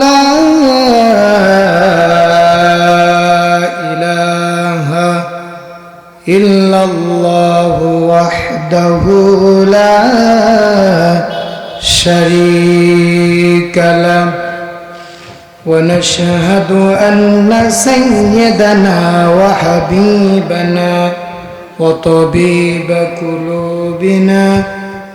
لا إله إلا الله وحده لا شريك له ونشهد أن سيدنا وحبيبنا وطبيب قلوبنا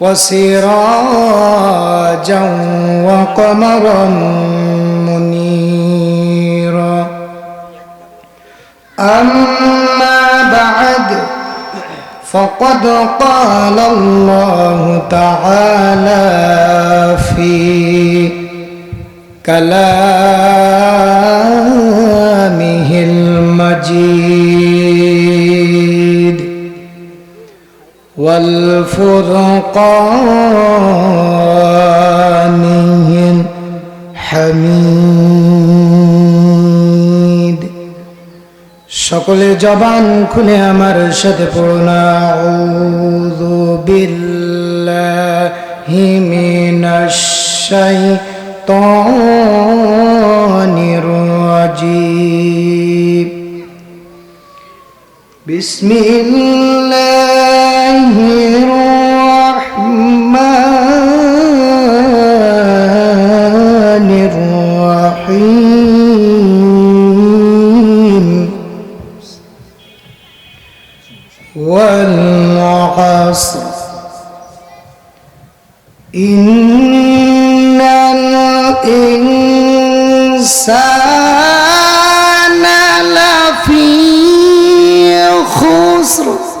وسراجا وقمرا منيرا. أما بعد فقد قال الله تعالى في كلامه المجيد. والفرقان الحميد সকলে জবান খুলে আমার সাথে পড়ুন আউযু বিল্লাহি মিনাশ শাইতানির রাজিম بسم الله الرحمن الرحيم والعصر. إن الإنسان لفي خسر.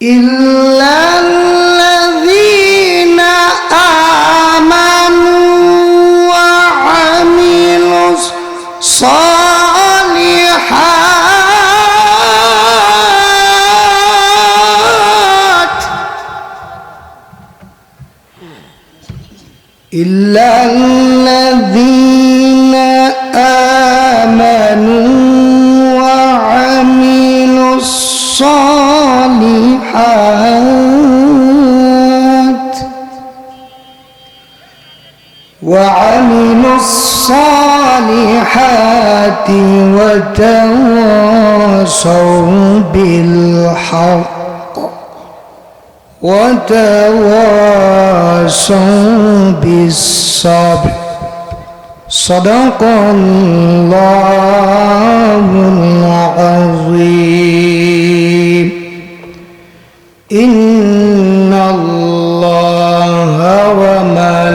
İlla بالحق وتواصوا بالصبر. صدق الله العظيم. إن الله وملائكته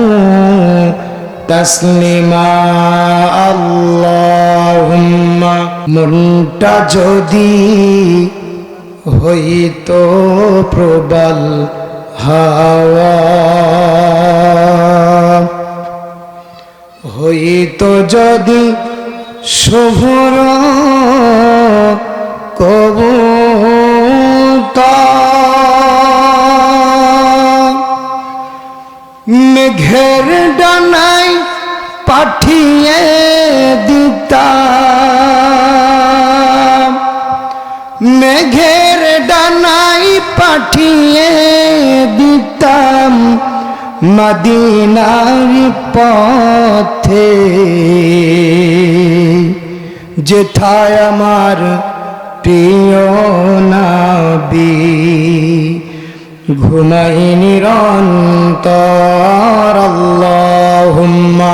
তসলিমা আল্লাহুম্মা মনটা যদি হইতো প্রবল হাওয়া হইতো যদি শুভর কবুতর মেঘের ডানাই পাঠিয়ে দিতাম। মেঘের ডানাই পাঠিয়ে দিতাম মদিনার পথে। যেথায় আমার প্রিয় নাবি ঘুমাই নিরন্তর। আল্লাহুম্মা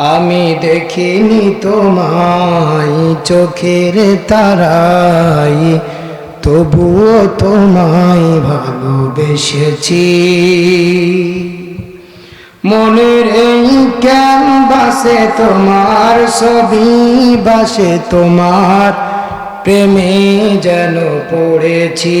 আমি দেখিনি তোমায় চোখের তারাই, তবুও তোমায় ভালোবেসেছি। মনের এই কেন বাসে তোমার ছবি বাসে তোমার প্রেমে যেন পড়েছি।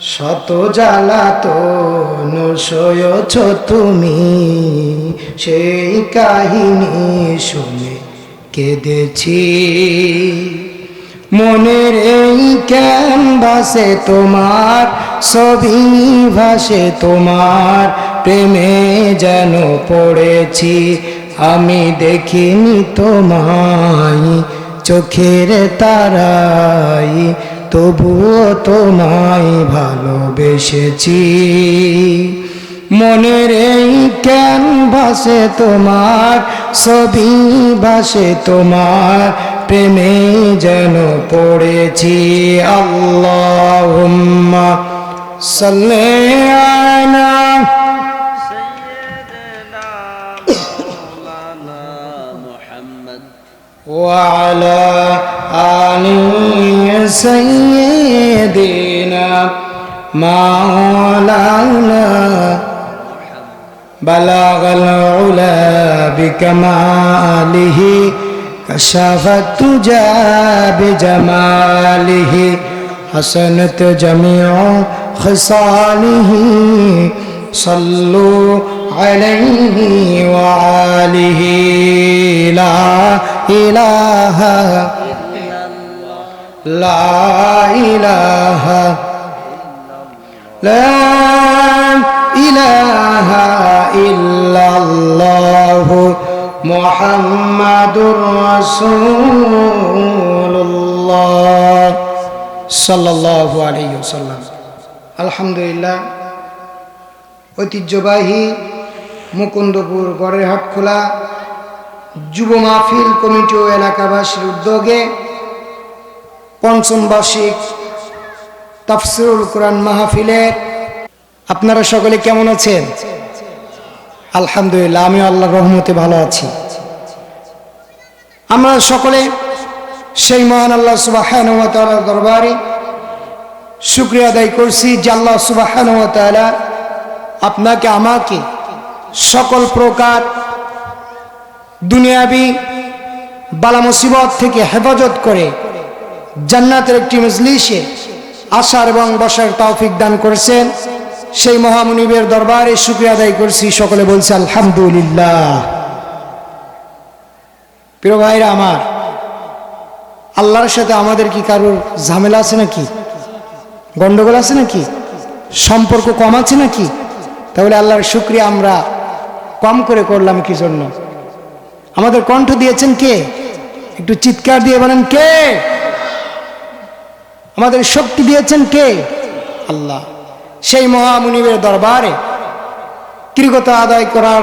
শত জ্বালা তো সয়েছ তুমি। সেই কাহিনী শুনে কেঁদেছি। মনের এই কেন ভাসে তোমার, ছবি ভাসে তোমার, প্রেমে যেন পড়েছি। আমি দেখিনি তোমায়, চোখের তারাই তবুও তোমায় ভালোবেসেছি মনের এই কেন ভাসে তোমার ছবি ভাসে তোমার প্রেমে যেন পড়েছি আল্লাহ সাল্লে আলা سيدنا مولانا محمد وعلى آل سيدنا مولانا. بلغ العلا بكماله كشف التجى بجماله حسنت جميع خصاله. صلوا عليه وعاله لا إله لا إله لا إله إلا الله محمد رسول الله صلى الله عليه وسلم الحمد لله ঐতিহ্যবাহী মুকুন্দপুর গড়ের হাট খোলা যুব মাহফিল কমিটি ও এলাকাবাসীর উদ্যোগে পঞ্চম বার্ষিক তাফসিরুল কোরআন মাহফিলের আপনারা সকলে কেমন আছেন? আলহামদুলিল্লাহ আমি আল্লাহর রহমতে ভালো আছি। আমরা সকলে সেই মহান আল্লাহ সুবাহ দরবারে শুক্রিয়া আদায় করছি যে আল্লাহ সুবাহ আপনাকে, আমাকে সকল প্রকার দুনিয়াবি বালা মুসিবত থেকে হেফাজত করে জান্নাতের একটি মজলিসে আসার এবং বসার তৌফিক দান করেছেন। সেই মহামনিবের দরবারে শুক্রিয়া আদায় করছি। সকলে বলছে, আলহামদুলিল্লাহ। প্রিয় ভাইরা আমার, আল্লাহর সাথে আমাদের কি কারোর ঝামেলা আছে নাকি? গন্ডগোল আছে নাকি? সম্পর্ক কম আছে নাকি? তাহলে আল্লাহর শুক্রিয়া আমরা কম করে করলাম কি জন্য? আমাদের কণ্ঠ দিয়েছেন কে? একটু চিৎকার দিয়ে বলেন, কে? আমাদের শক্তি দিয়েছেন কে? আল্লাহ। সেই মহামুনিবের দরবারে কৃগতা আদায় করার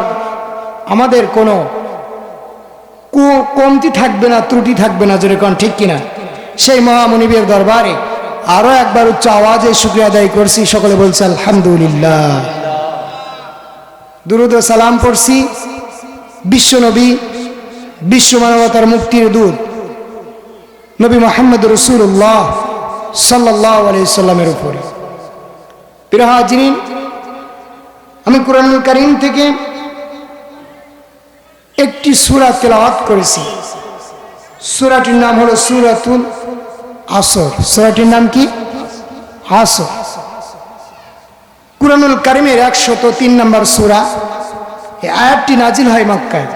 আমাদের কোনো কমতি থাকবে না, ত্রুটি থাকবে না যেরকম ঠিক কিনা? সেই মহামনিবের দরবারে আরও একবার উচ্চ আওয়াজে শুক্রিয়া আদায় করছি, সকলে বলছে আলহামদুলিল্লাহ। দুরুদ সালাম পড়ছি, বিশ্ব নবী, বিশ্ব মানবতার মুক্তির দূত, নবী মোহাম্মদ রসুল্লাহ সাল্লাহ আলাইসাল্লামের উপরে। আমি কোরআনুল করিম থেকে একটি সুরা তেলাওয়াত করেছি। সুরাটির নাম হলো সুরাতুল আসর। সুরাটির নাম কি? আসর। কুরআনুল কারিমের একশত তিন নম্বর সুরা, এই আয়াতটি নাজিল হয় মক্কায়।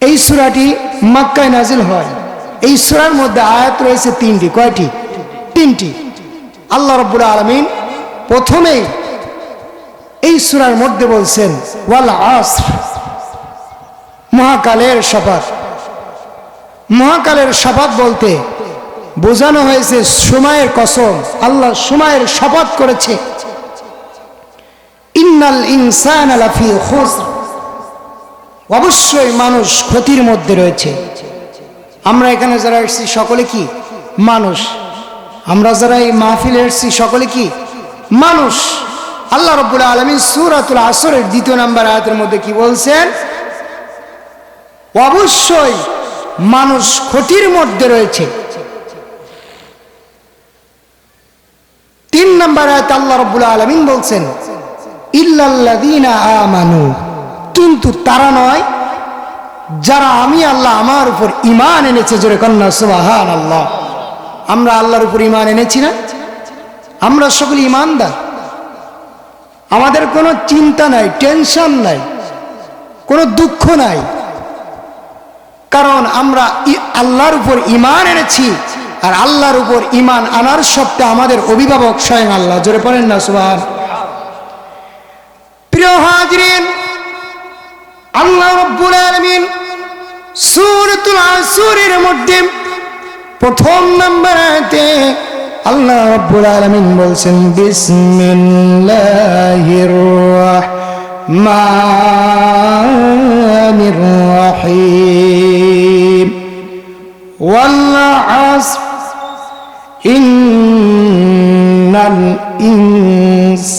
এই সুরাটি মক্কায় নাজিল হয়। এই সুরার মধ্যে আয়াত রয়েছে তিনটি। কয়টি? তিনটি। আল্লাহ রব্বুল আলমিন প্রথমেই এই সুরার মধ্যে বলছেন, ওয়াল আসর। মহাকালের শপথ। মহাকালের শপথ বলতে বোঝানো হয়েছে সময়ের কসম, আল্লাহ সময়ের শপথ করেছে। ইন্নাল ইনসান অবশ্যই মানুষ ক্ষতির মধ্যে রয়েছে। আমরা এখানে যারা এসেছি, সকলে কি? মানুষ। আমরা যারা এই মাহফিলে এসেছি, সকলে কি? মানুষ। আল্লাহ রব্বুল আলমী সুরাতুল আসরের দ্বিতীয় নাম্বার আয়াতের মধ্যে কি বলছেন? অবশ্যই মানুষ ক্ষতির মধ্যে রয়েছে। তিন নম্বর আয়াত আল্লাহ রব্বুল আলমিন বলছেন, ইল্লাল্লাযীনা আমানু। কিন্তু তারা নয় যারা আমি আল্লাহ আমার উপর ইমান এনেছে, জোরে কন্যা সুবাহান আল্লাহ আমরা আল্লাহর উপর ইমান এনেছি না? আমরা সকলে ইমানদার আমাদের কোনো চিন্তা নাই, টেনশন নাই, কোনো দুঃখ নাই। কারণ আমরা আল্লাহর উপর ইমান এনেছি, আর আল্লাহর উপর ইমান আনার সত্ত্বে আমাদের অভিভাবক স্বয়ং আল্লাহ। জোরে পড়েন না সুবাহ প্রিয় হাজরিন, আল্লাহ রব্বুল আলামিন সুরতুল আসুরের মধ্যে প্রথম নাম্বার আয়াতে আল্লাহ রাব্বুল আলামিন বলছেন, বিসমিল্লাহির রাহমানির রাহিম। ওয়াল আসর ইন্নাল ইনসানা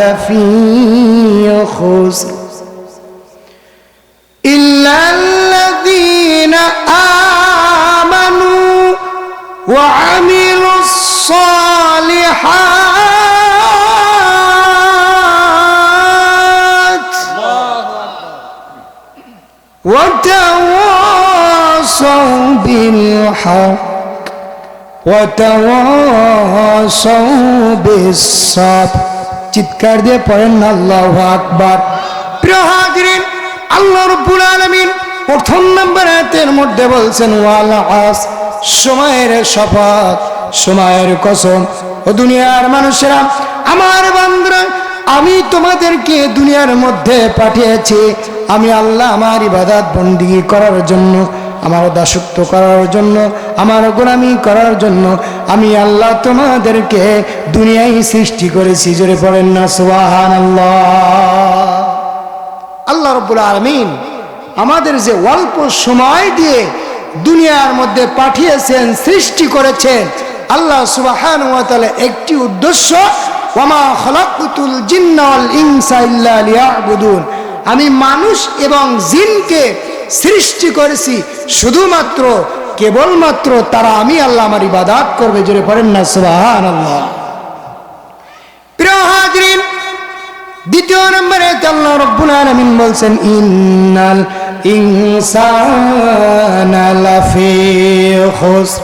লাফি খুসর। الصالحات وتواصوا بالحق وتواصوا بالصبر চিৎকার দিয়ে পড়েন না আল্লাহ আকবার প্রিয় হাজিরিন আল্লাহ রব্বুল আলামিন প্রথম নম্বর আয়াতের মধ্যে বলছেন ওয়াল আস সময়ের শপথ সময়ের কসম। ও দুনিয়ার মানুষেরা, আমার বান্দরা আমি তোমাদেরকে দুনিয়ার মধ্যে পাঠিয়েছি। আমি আল্লাহ আমার ইবাদত বন্দিগি করার জন্য, আমার দাসত্ব করার জন্য, আমার গোলামি করার জন্য, আমি আল্লাহ তোমাদেরকে দুনিয়ায় সৃষ্টি করেছি। জোরে পড়েন না সুবাহান আল্লাহ রব্বুল আলমিন আমাদের যে অল্প সময় দিয়ে দুনিয়ার মধ্যে পাঠিয়েছেন, সৃষ্টি করেছেন আল্লাহ সুবাহান একটি উদ্দেশ্য, ওয়ামা খলাকুতুল জিন্নাল ইনসা ইল্লা লিয়াবুদুন। আমি মানুষ এবং জিনকে সৃষ্টি করেছি শুধুমাত্র, কেবলমাত্র তারা আমি আল্লাহ আমার ইবাদাত করবে, জোরে পড়েন না সুবাহান আল্লাহ প্রিয় হাজরিন, দ্বিতীয় নম্বরে আল্লাহ রব্বুল আলামিন বলছেন, ইন্নাল ইনসানা লাফি খুসর।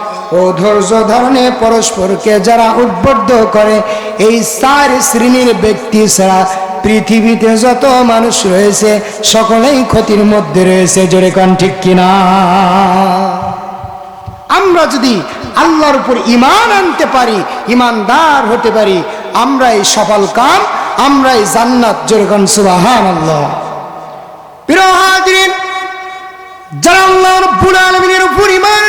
ও ধৈর্য ধারণে পরস্পরকে যারা উদ্বুদ্ধ করে, এই চার শ্রেণির ব্যক্তি ছাড়া পৃথিবীতে যত মানুষ রয়েছে, সকলেই ক্ষতির মধ্যে রয়েছে। জোরে কন ঠিক কিনা? আমরা যদি আল্লাহর উপর ইমান আনতে পারি ইমানদার হতে পারি, আমরাই সফল কাম, আমরাই জান্নাত। যেরকম সুবাহান আল্লাহ প্রিয় হাজরিন, যারা আল্লাহ রব্বুল আলমিনের উপর ইমান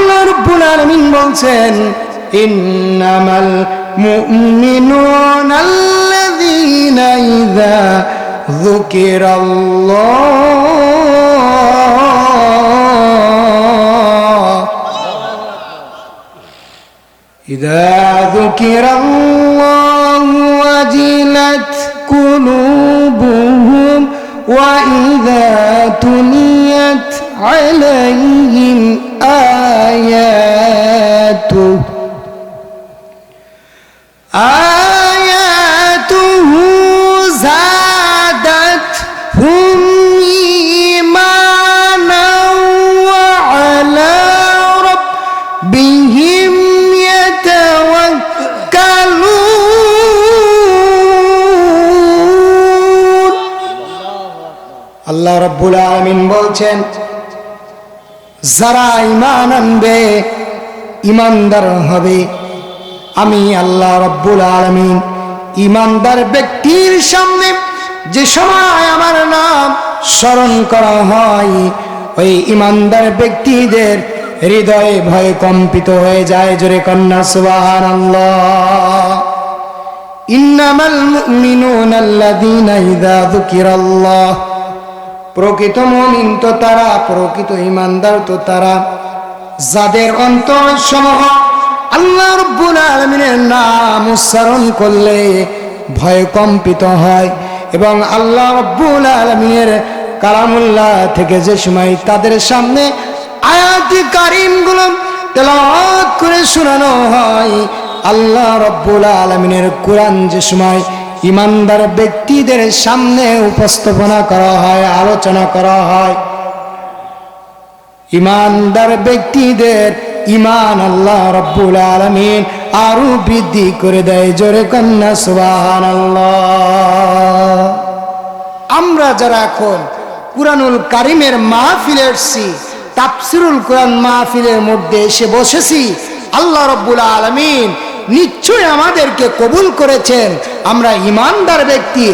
আল্লাহ রব্বুল আলমিন বলছেন ইন্নামাল মুমিনুন আল্লাযীনা ইযা যুকিরাল্লাহ ইযা যুকিরাল্লাহু ওয়াজিলাত কুলুবুহুম ওয়া ইযা عليهم آياته آياته زادتهم إيمانا وعلى ربهم يتوكلون আল্লাহ রব্বুল আলমিন বলছেন যারা ইমান আনবে ইমানদার হবে। আমি আল্লাহ রব্বুল আলমিন ইমানদার ব্যক্তির সামনে যে সময় আমার নাম স্মরণ করা হয়, ওই ইমানদার ব্যক্তিদের হৃদয়ে ভয় কম্পিত হয়ে যায় জোরে কন্যা সুবাহান ইন্নামাল ইযা যুকিরাল্লাহ। প্রকৃত মুমিন তো তারা, প্রকৃত ইমানদার তো তারা। যাদের অন্তর সমূহ আল্লাহ রব্বুল আলমিনের নাম উচ্চারণ করলে ভয় কম্পিত হয় এবং আল্লাহ রব্বুল আলমিনের কালামুল্লাহ থেকে যে সময় তাদের সামনে আয়াতি কারিমগুলো তেলাওয়াত করে শোনানো হয়, আল্লাহ রব্বুল আলমিনের কোরআন যে সময় ইমানদার ব্যক্তিদের সামনে উপস্থাপনা করা হয়, আলোচনা করা হয়। ইমানদার ব্যক্তিদের ইমান আল্লাহ রব্বুল আলমিন আরও বৃদ্ধি করে দেয়, জোরে কন্যা সুবাহান আমরা যারা এখন কুরআনুল কারিমের মাহফিলে এসছি, তাফসিরুল কোরআন মাহফিলের মধ্যে এসে বসেছি, আল্লাহ রব্বুল আলমিন নিশ্চয় আমাদেরকে কবুল করেছেন। আমরা ইমানদার ব্যক্তি,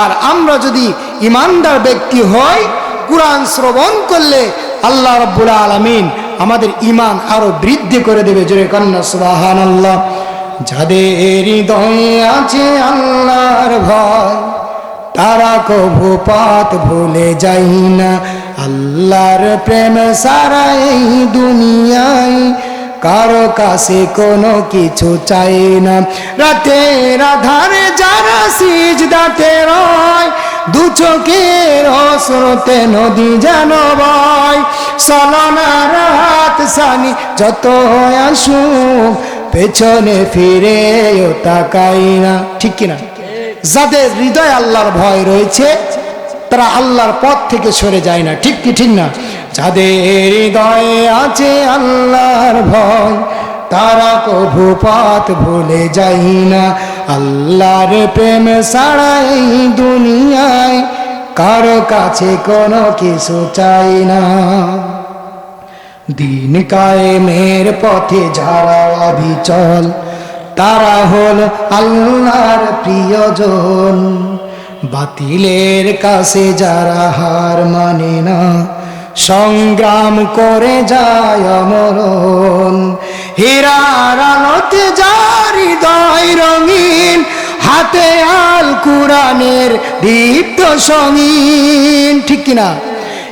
আর আমরা যদি ইমানদার ব্যক্তি হই, কোরআন শ্রবণ করলে আল্লাহ রব্বুল আলমিন আমাদের ইমান আরও বৃদ্ধি করে দেবে। জোরে কন্যা সুবাহান আল্লাহ যাদের আছে আল্লাহর ভয়, তারা কভু পথ ভুলে যাই না। আল্লাহর প্রেম সারা এই দুনিয়ায় কারও কাছে কোনো কিছু চাই না। রাতের আধারে যারা সিজ দাতে রয় দু চোখের অস্রোতে নদী যেন বয়। সলনা রাত সানি যত আসুক, পেছনে ফিরে তাকাই না। ঠিক কিনা? যাদের হৃদয় আল্লাহর ভয় রয়েছে, তারা আল্লাহর পথ থেকে সরে যায় না। ঠিক কি ঠিক না? যাদের হৃদয়ে আছে আল্লাহর ভয়, তারা কভু পথ ভুলে যাই না। আল্লাহর প্রেম এই দুনিয়ায় কারও কাছে কোনো কিছু চাই না। দিন কায়েমের পথে যারা অবিচল, তারা হল আল্লাহর প্রিয়জন। বাতিলের কাছে যারা হার মানে না সংগ্রাম করে যায় অমরণ। হীরার আলোতে যার হৃদয় রঙিন, হাতে আল কুরানের দীপ্ত সঙ্গীন ঠিক কিনা?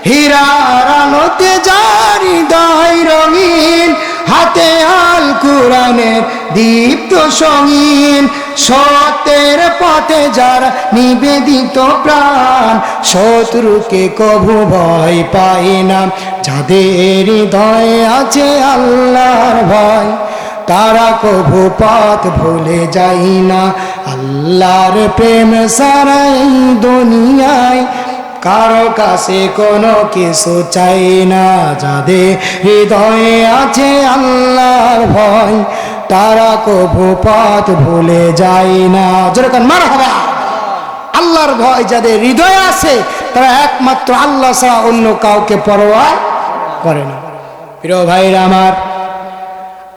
হীরার আলোতে জারি হৃদয় রঙিন, হাতে আল কুরানের দীপ্ত সঙ্গীন সত্যের পথে যারা নিবেদিত প্রাণ, শত্রুকে কভু ভয় পায় না। যাদের হৃদয়ে আছে আল্লাহর ভয়, তারা কভু পথ ভুলে যাই না। আল্লাহর প্রেম সারাই দুনিয়ায়, কারও কাছে কোনো কিছু চাই না। যাদের হৃদয়ে আছে আল্লাহর ভয় তারা কভু পথ ভুলে যায় না। যেরকম মার হবে আল্লাহর ভয় যাদের হৃদয়ে আছে, তারা একমাত্র আল্লাহ ছাড়া অন্য কাউকে পরোয়া করে না। প্রিয় ভাইরা আমার,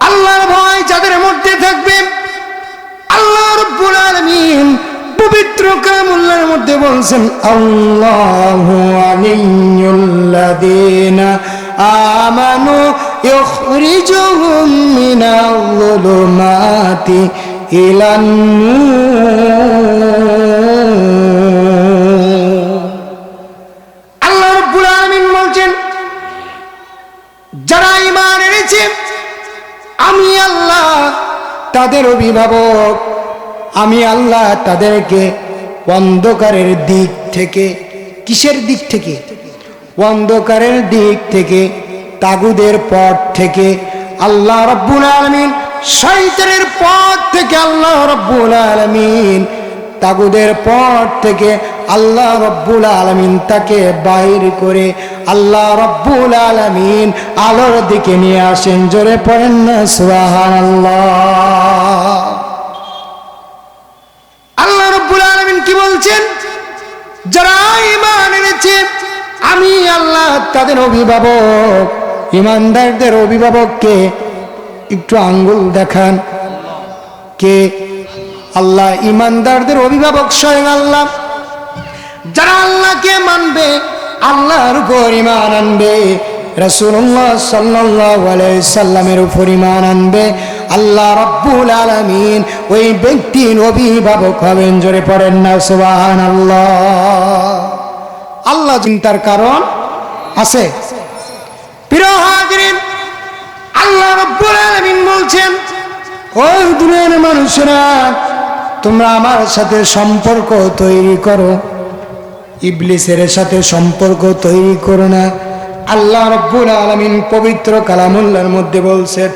আল্লাহর ভয় যাদের মধ্যে থাকবে, আল্লাহ রব্বুল আলামিন পবিত্র কামুল্লার মধ্যে বলছেন, আল্লাহু আলিয়্যুল্লাযীনা আমানু ইখরিজুহুম মিনাল যুলুমাতি ইলান নূর আল্লাহ রব্বুল আলামিন বলছেন, যারা ঈমান এনেছে, আমি আল্লাহ তাদের অভিভাবক, আমি আল্লাহ তাদেরকে অন্ধকারের দিক থেকে, কিসের দিক থেকে? অন্ধকারের দিক থেকে তাগুদের পথ থেকে আল্লাহ রব্বুল আলমিন শৈতানের পথ থেকে আল্লাহ রব্বুল আলমিন, তাগুদের পথ থেকে আল্লাহ রব্বুল আলমিন তাকে বাইর করে আল্লাহ রব্বুল আলমিন আলোর দিকে নিয়ে আসেন। জোরে পড়েন না আল্লাহ আল্লাহ রব্বুল আলমিন কি বলছেন? যারা ইমান এনেছে, আমি আল্লাহ তাদের অভিভাবক। ইমানদারদের অভিভাবককে একটু আঙ্গুল দেখান। কে? আল্লাহ। ইমানদারদের অভিভাবক স্বয়ং আল্লাহ। যারা আল্লাহকে মানবে, আল্লাহর উপর ইমান আনবে। রসুল্লাহ সাল্লাহ সাল্লামের উপর ইমান আনবে। আল্লাহ রব্বুল আলমিন ওই ব্যক্তির অভিভাবক হবেন, জোরে পড়েন না সুবাহান আল্লাহ আল্লাহ চিন্তার কারণ আছে। সম্পর্ক তৈরি করো। ইবলিসের সাথে সম্পর্ক তৈরি করো না। আল্লাহ রব্বুল পবিত্র কালামুল্লার মধ্যে বলছেন,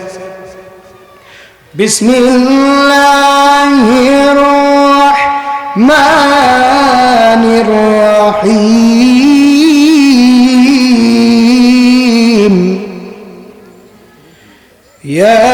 বিসমিল্লাহির রহিম। Yeah.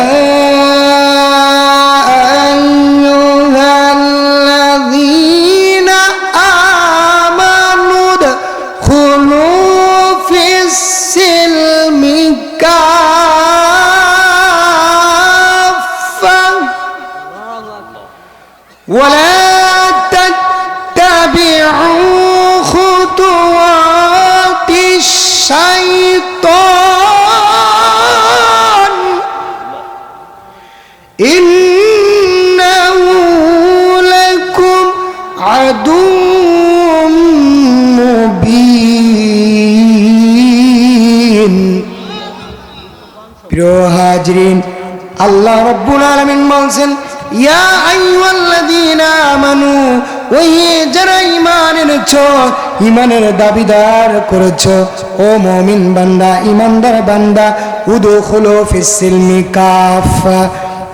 হাজরিন আল্লাহ রব্বুল আলামিন বলছেন, ইয়া আইয়ুহাল্লাযীনা আমানু, ওই যারা ঈমান এনেছো ঈমানের দাবিদার করেছ, ও মুমিন বান্দা, ঈমানদার বান্দা, উদখুলু ফিস সিলমি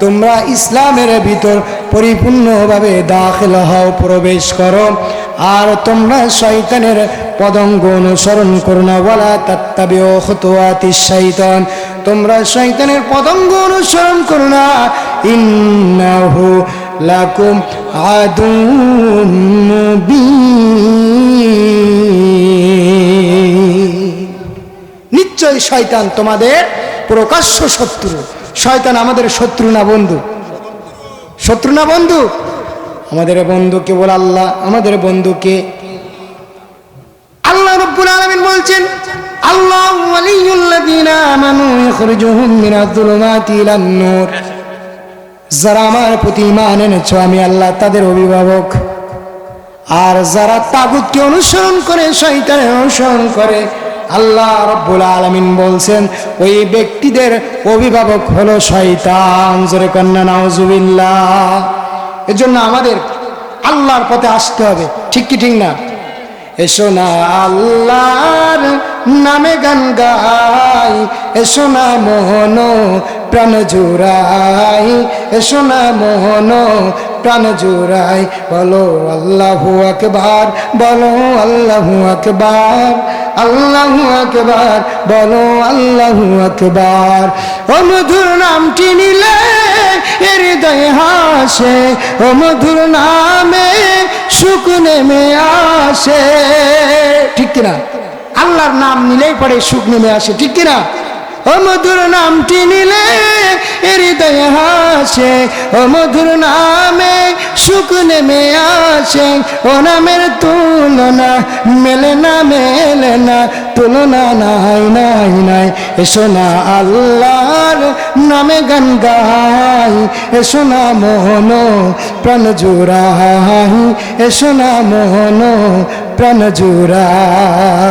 তোমরা ইসলামের ভিতর পরিপূর্ণভাবে দাখিল হও, প্রবেশ করো। আর তোমরা শয়তানের পদঙ্গ অনুসরণ করো না, ওয়ালা তাত্তাবিউ খুতুওয়াতিশ শাইতান তোমরা শয়তানের পদঙ্গ অনুসরণ করো না। ইন্নাহু লাকুম আদুম নিশ্চয় শয়তান তোমাদের প্রকাশ্য শত্রু। শয়তান আমাদের শত্রু না বন্ধু? শত্রু না বন্ধু? আমাদের বন্ধু কেবল আল্লাহ? আমাদের বন্ধুকে আল্লাহ রব্বুল আলামিন বলছেন আল্লাহ ওয়ালিয়ুল্লাযীনা আমানু ইখরিজুহুম মিনাজ যুলুমাতি ইলান নূর। যারা আমার প্রতি ইমান এনেছ, আমি আল্লাহ তাদের অভিভাবক। আর যারা তাগুতকে অনুসরণ করে, শয়তানের অনুসরণ করে, আল্লাহ রব্বুল আলমিন বলছেন, ওই ব্যক্তিদের অভিভাবক হলো শয়তান। জোরে কন্যা, নাউজুবিল্লাহ। এজন্য আমাদের আল্লাহর পথে আসতে হবে। ঠিক কি ঠিক না? এসো না আল্লাহর নামে গান গাই, এসো না মোহন প্রাণ জুড়াই, এসো না মোহন প্রাণ জুড়াই, বলো আল্লাহু আকবার, বলো আল্লাহু আকবার। আল্লাহু আকবার, বলো আল্লাহু আকবার। ও মধুর নামটি নিলে হৃদয় হাসে, ও মধুর নামে সুখ নেমে আসে। ঠিক কিনা? আল্লাহর নাম নিলেই পরে সুখ নেমে আসে, ঠিক কিনা? ও মধুর নামটি নিলে হৃদয় হাসে ও মধুর নামে সুখ নেমে আসে। ও নামের তুলনা মেলে না মেলে না, তুলনা নাই নাই নাই। এসো না আল্লাহর নামে গান গাই, এসো না মোহন, প্রাণ জোড়াই। এসো না মোহন, প্রাণ জোড়াই।